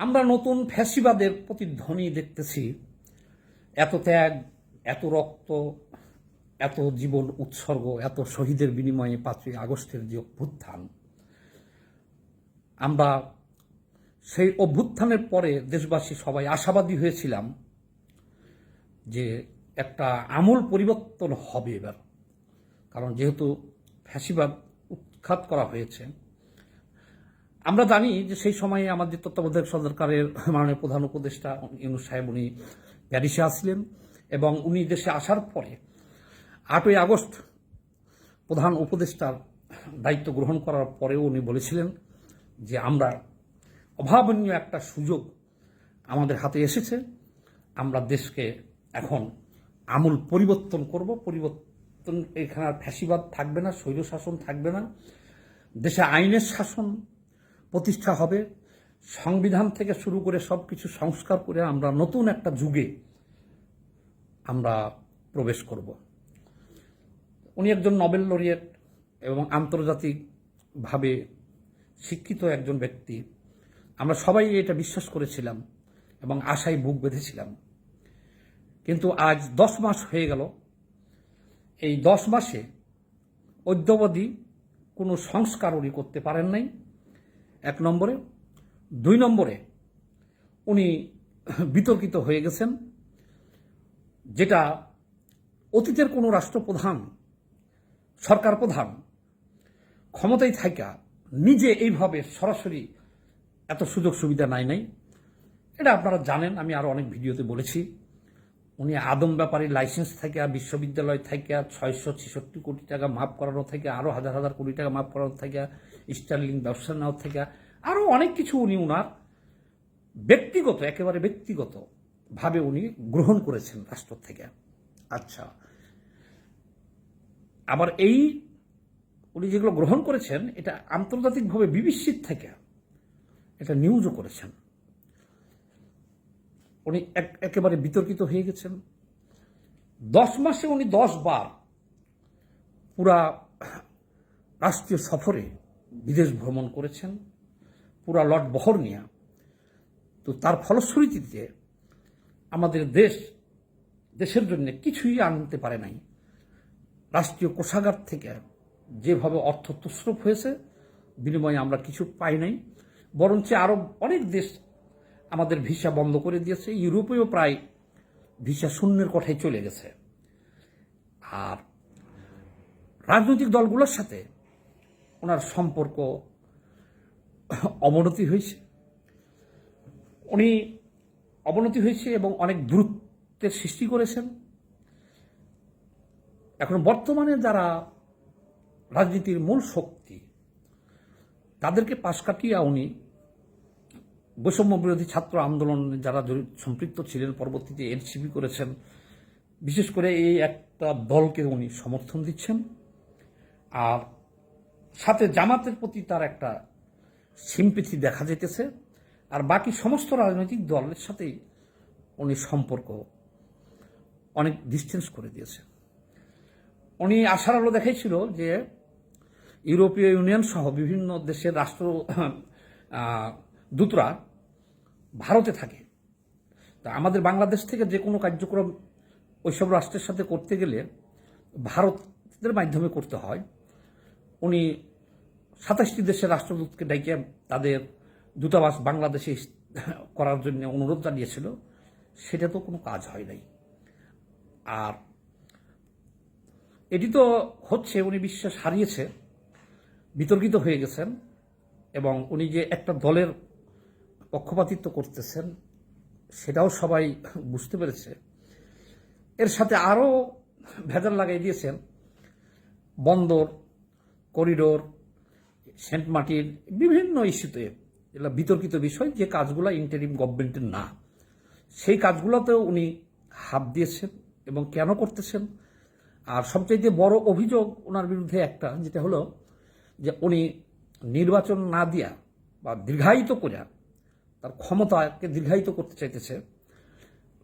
আমরা নতুন ফ্যাসিবাদের প্রতিধ্বনি দেখতেছি। এত ত্যাগ, এত রক্ত, এত জীবন উৎসর্গ, এত শহীদের বিনিময়ে পাঁচই আগস্টের যে অভ্যুত্থান। আমরা সেই অভ্যুত্থানের পরে দেশবাসী সবাই আশাবাদী হয়েছিলাম যে একটা আমূল পরিবর্তন হবে এবার। কারণ যেহেতু ফ্যাসিবাদ উৎখাত করা হয়েছে আমরা জানি যে সেই সময়ে আমাদের তত্ত্বাবধায়ক সরকারের মাননীয় প্রধান উপদেষ্টা ইউনুস সাহেব, উনি প্যারিসে আসছিলেন এবং উনি দেশে আসার পরে আটই আগস্ট প্রধান উপদেষ্টার দায়িত্ব গ্রহণ করার পরেও উনি বলেছিলেন যে আমরা অভাবনীয় একটা সুযোগ আমাদের হাতে এসেছে, আমরা দেশকে এখন আমূল পরিবর্তন করব, পরিবর্তন এখানে আর ফ্যাসিবাদ থাকবে না স্বৈর শাসন থাকবে না, দেশে আইনের শাসন প্রতিষ্ঠা হবে। সংবিধান থেকে শুরু করে সব কিছু সংস্কার করে আমরা নতুন একটা যুগে আমরা প্রবেশ করব। উনি একজন নোবেল লরিয়েট এবং আন্তর্জাতিকভাবে শিক্ষিত একজন ব্যক্তি। আমরা সবাই এটা বিশ্বাস করেছিলাম এবং আশায় বুক বেঁধেছিলাম। কিন্তু আজ দশ মাস হয়ে গেল। এই দশ মাসে অদ্যবধি কোনো সংস্কার উনি করতে পারেন নাই। এক নম্বরে। দুই নম্বরে, উনি বিতর্কিত হয়ে গেছেন, যেটা অতীতের কোনো রাষ্ট্রপ্রধান, সরকার প্রধান ক্ষমতায় থাকা নিজে এইভাবে সরাসরি এত সুযোগ সুবিধা নাই নাই। এটা আপনারা জানেন, আমি আরও অনেক ভিডিওতে বলেছি। উনি আদম ব্যাপারে লাইসেন্স থেকে বিশ্ববিদ্যালয় থেকে ছয়শো ছেষট্টি কোটি টাকা মাফ করানো থেকে আরও হাজার হাজার কোটি টাকা মাফ করানো থেকে স্টার্লিং ব্যবসা নেওয়ার থেকে আরও অনেক কিছু উনি উনার ব্যক্তিগত, একেবারে ব্যক্তিগত ভাবে উনি গ্রহণ করেছেন রাষ্ট্র থেকে। আচ্ছা। আবার এই উনি যেগুলো গ্রহণ করেছেন, এটা আন্তর্জাতিকভাবে বিবিসির থেকে এটা নিউজও করেছেন। উনি এক- একেবারে বিতর্কিত হয়ে গেছেন। দশ মাসে উনি দশ বার পুরা রাষ্ট্রীয় সফরে বিদেশ ভ্রমণ করেছেন, পুরা লট বহর নিয়ে তো তার ফলশ্রুতিতে আমাদের দেশ, দেশের জন্য কিছুই আনতে পারে নাই। রাষ্ট্রীয় কোষাগার থেকে যেভাবে অর্থ তসরূপ হয়েছে, বিনিময়ে আমরা কিছু পাই নাই। বরঞ্চ আরও অনেক দেশ আমাদের ভিসা বন্ধ করে দিয়েছে। ইউরোপেও প্রায় ভিসা শূন্যের কথায় চলে গেছে। আর রাজনৈতিক দলগুলোর সাথে ওনার সম্পর্ক অবনতি হয়েছে। উনি অবনতি হয়েছে এবং অনেক দূরত্বের সৃষ্টি করেছেন। এখন বর্তমানে যারা রাজনীতির মূল শক্তি, তাদেরকে পাশ কাটিয়ে উনি বৈষম্য বিরোধী ছাত্র আন্দোলনে যারা সম্পৃক্ত ছিলেন, পরবর্তীতে এনসিপি করেছেন, বিশেষ করে এই একটা দলকে উনি সমর্থন দিচ্ছেন। আর সাথে জামাতের প্রতি তার একটা সিম্পিথি দেখা যেতেছে আর বাকি সমস্ত রাজনৈতিক দলের সাথেই উনি সম্পর্ক অনেক ডিস্টেন্স করে দিয়েছে। উনি আশার আলো দেখাইছিল যে ইউরোপীয় ইউনিয়ন সহ বিভিন্ন দেশের রাষ্ট্র দূতরা ভারতে থাকে। তা আমাদের বাংলাদেশ থেকে যে কোনো কার্যক্রম ওইসব রাষ্ট্রের সাথে করতে গেলে ভারতের মাধ্যমে করতে হয়। উনি সাতাশটি দেশের রাষ্ট্রদূতকে ডাইকে তাদের দূতাবাস বাংলাদেশে করার জন্য অনুরোধ জানিয়েছিল। সেটা তো কোনো কাজ হয় নাই। আর এটি তো হচ্ছে উনি বিশ্বাস হারিয়েছে, বিতর্কিত হয়ে গেছেন এবং উনি যে একটা দলের পক্ষপাতিত্ব করতেছেন, সেটাও সবাই বুঝতে পেরেছে। এর সাথে আরও ভেজাল লাগাই দিয়েছেন বন্দর করিডোর, সেন্ট মার্টিন, বিভিন্ন ইস্যুতে, এগুলো বিতর্কিত বিষয়, যে কাজগুলো ইন্টারিম গভর্নমেন্টের না। সেই কাজগুলোতেও উনি হাত দিয়েছেন এবং কেন করতেছেন। আর সবচাইতে বড় অভিযোগ ওনার বিরুদ্ধে একটা, যেটা হলো যে উনি নির্বাচন না দিয়া বা দীর্ঘায়িত করে তার ক্ষমতাকে দীর্ঘায়িত করতে চাইতেছে।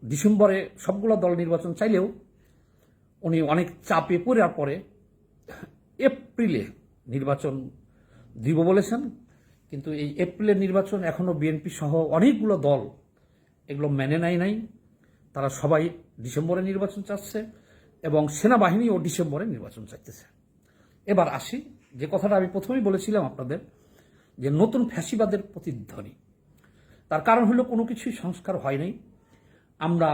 ডিসেম্বরে সবগুলো দল নির্বাচন চাইলেও উনি অনেক চাপে পড়ার পরে এপ্রিলে নির্বাচন দিব বলেছেন, কিন্তু এই এপ্রিলের নির্বাচন এখনও বিএনপি সহ অনেকগুলো দল এগুলো মেনে নেয় নাই। তারা সবাই ডিসেম্বরে নির্বাচন চাচ্ছে এবং সেনাবাহিনীও ডিসেম্বরে নির্বাচন চাইতেছে। এবার আসি, যে কথাটা আমি প্রথমেই বলেছিলাম আপনাদের, যে নতুন ফ্যাসিবাদের প্রতিধ্বনি। তার কারণ হলো কোনো কিছুই সংস্কার হয় নাই। আমরা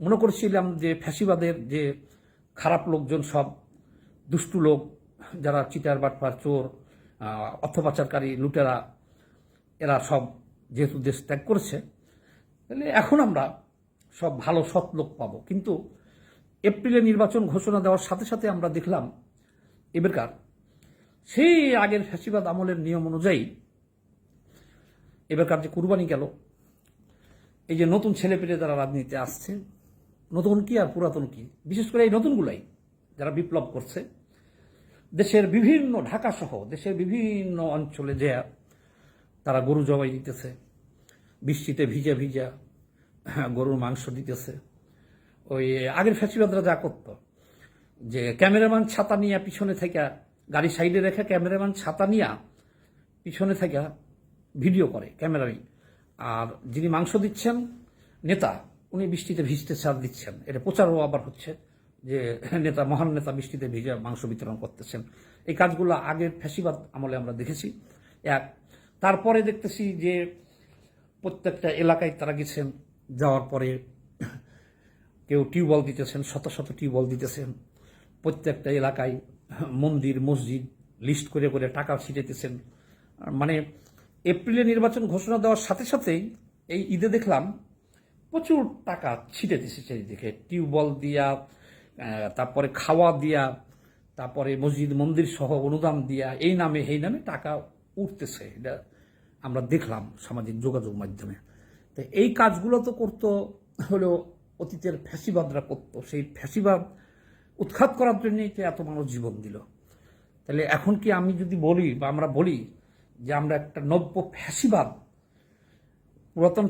মনে করেছিলাম যে ফ্যাসিবাদের যে খারাপ লোকজন সব, দুষ্টু লোক যারা চিটার বাটপার, চোর অর্থ পাচারকারী লুটেরা, এরা সব যেহেতু দেশ ত্যাগ করেছে, তাহলে এখন আমরা সব ভালো, সৎ লোক পাবো। কিন্তু এপ্রিলে নির্বাচন ঘোষণা দেওয়ার সাথে সাথে আমরা দেখলাম, এবারকার সেই আগের ফ্যাসিবাদ আমলের নিয়ম অনুযায়ী এবারকার যে কুরবানি গেল, এই যে নতুন ছেলে ছেলেপেলে যারা রাজনীতিতে আসছে, নতুন কি আর পুরাতন কি? বিশেষ করে এই নতুনগুলাই যারা বিপ্লব করছে দেশের বিভিন্ন ঢাকা সহ দেশের বিভিন্ন অঞ্চলে যে তারা গরু জবাই দিতেছে বৃষ্টিতে ভিজা ভিজা হ্যাঁ, গরুর মাংস দিতেছে। ওই আগের ফ্যাসিবাদরা যা করত যে ক্যামেরাম্যান ছাতা নিয়ে পিছনে থেকে গাড়ি সাইডে রেখে ক্যামেরাম্যান ছাতা নিয়ে পিছনে থেকে ভিডিও করে ক্যামেরাই। আর যিনি মাংস দিচ্ছেন নেতা উনি বৃষ্টিতে ভিজতে চাল দিচ্ছেন। এটা প্রচারও আবার হচ্ছে। যে নেতা, মহান নেতা বৃষ্টিতে ভিজে মাংস বিতরণ করতেছেন। এই কাজগুলো আগের ফ্যাসিবাদ আমলে আমরা দেখেছি। এক, তারপরে দেখতেছি যে প্রত্যেকটা এলাকায় তারা গেছেন, যাওয়ার পরে কেউ টিউবওয়েল দিতেছেন, শত শত টিউবওয়েল দিতেছেন। প্রত্যেকটা এলাকায় মন্দির, মসজিদ লিস্ট করে করে টাকা ছিটেতেছেন মানে এপ্রিলে নির্বাচন ঘোষণা দেওয়ার সাথে সাথেই এই ঈদে দেখলাম প্রচুর টাকা ছিটেতেছে চারিদিকে। টিউবওয়েল দিয়া তারপরে খাওয়া দিয়া, তারপরে মসজিদ, মন্দির সহ অনুদান দিয়া, এই নামে এই নামে টাকা উঠতেছে। এটা আমরা দেখলাম সামাজিক যোগাযোগ মাধ্যমে। তো এই কাজগুলো তো করতো হলো অতীতের ফ্যাসিবাদরা করতো। সেই ফ্যাসিবাদ উৎখাত করার জন্যই তো এত মানুষ জীবন দিল। তাহলে এখন কি আমি যদি বলি বা আমরা বলি যে আমরা একটা নব্য ফ্যাসিবাদ, পুরাতন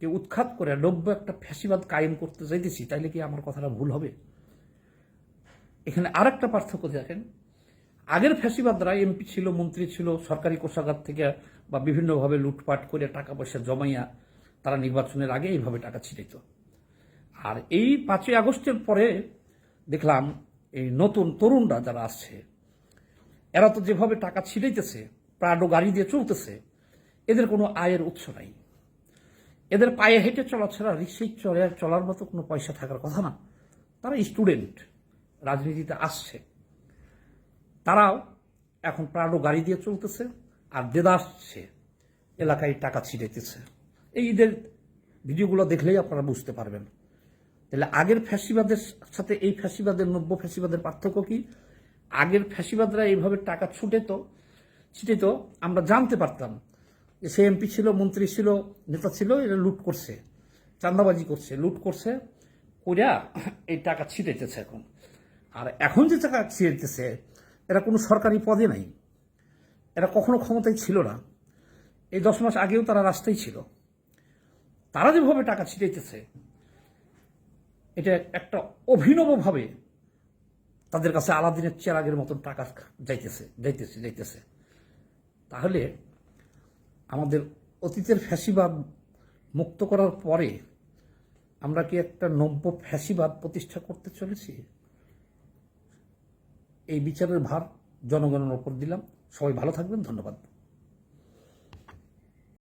ফ্যাসিবাদকে উৎখাত করে, নব্য একটা ফ্যাসিবাদ কায়েম করতে চাইতেছি তাইলে কি আমার কথাটা ভুল হবে? এখানে আর একটা পার্থক্য দেখেন। আগের ফ্যাসিবাদরা এমপি ছিল, মন্ত্রী ছিল, সরকারি কোষাগার থেকে বা বিভিন্নভাবে লুটপাট করে টাকা পয়সা জমাইয়া তারা নির্বাচনের আগে এইভাবে টাকা ছিটাইত। আর এই পাঁচই আগস্টের পরে দেখলাম এই নতুন তরুণরা যারা আসছে, এরা তো যেভাবে টাকা ছিটাইতেছে প্রাডো গাড়ি দিয়ে চলতেছে, এদের কোনো আয়ের উৎস নাই। এদের পায়ে হেঁটে চলা ছাড়া রিক্সায় চলে চলার মতো কোনো পয়সা থাকার কথা না। তারা স্টুডেন্ট রাজনীতিতে আসছে। তারাও এখন প্রাডো গাড়ি দিয়ে চলতেছে আর দেদাসছে এলাকায় টাকা ছিটাইতেছে। এই ঈদের ভিডিওগুলো দেখলেই আপনারা বুঝতে পারবেন। তাহলে আগের ফ্যাসিবাদের সাথে এই ফ্যাসিবাদের, নব্য ফ্যাসিবাদের পার্থক্য কি? আগের ফ্যাসিবাদরা এইভাবে টাকা ছুটে তো ছিটে তো আমরা জানতে পারতাম। সে এমপি ছিল, মন্ত্রী ছিল, নেতা ছিল, এরা লুট করছে চান্দাবাজি করছে, লুট করছে, কইরা এই টাকা ছিটাইতেছে এখন। আর এখন যে টাকা ছিটাইতেছে, এরা কোনো সরকারি পদে নাই। এরা কখনো ক্ষমতায় ছিল না। এই দশ মাস আগেও তারা রাস্তায় ছিল। তারা যেভাবে টাকা ছিটাইতেছে, এটা একটা অভিনবভাবে তাদের কাছে আলাদিনের চেরাগের মতন টাকা যাইতেছে যাইতেছে যাইতেছে। তাহলে আমাদের অতীতের ফ্যাসিবাদ মুক্ত করার পরে আমরা কি একটা নব্য ফ্যাসিবাদ প্রতিষ্ঠা করতে চলেছি? এই বিচারের ভার জনগণের ওপর দিলাম। সবাই ভালো থাকবেন। ধন্যবাদ।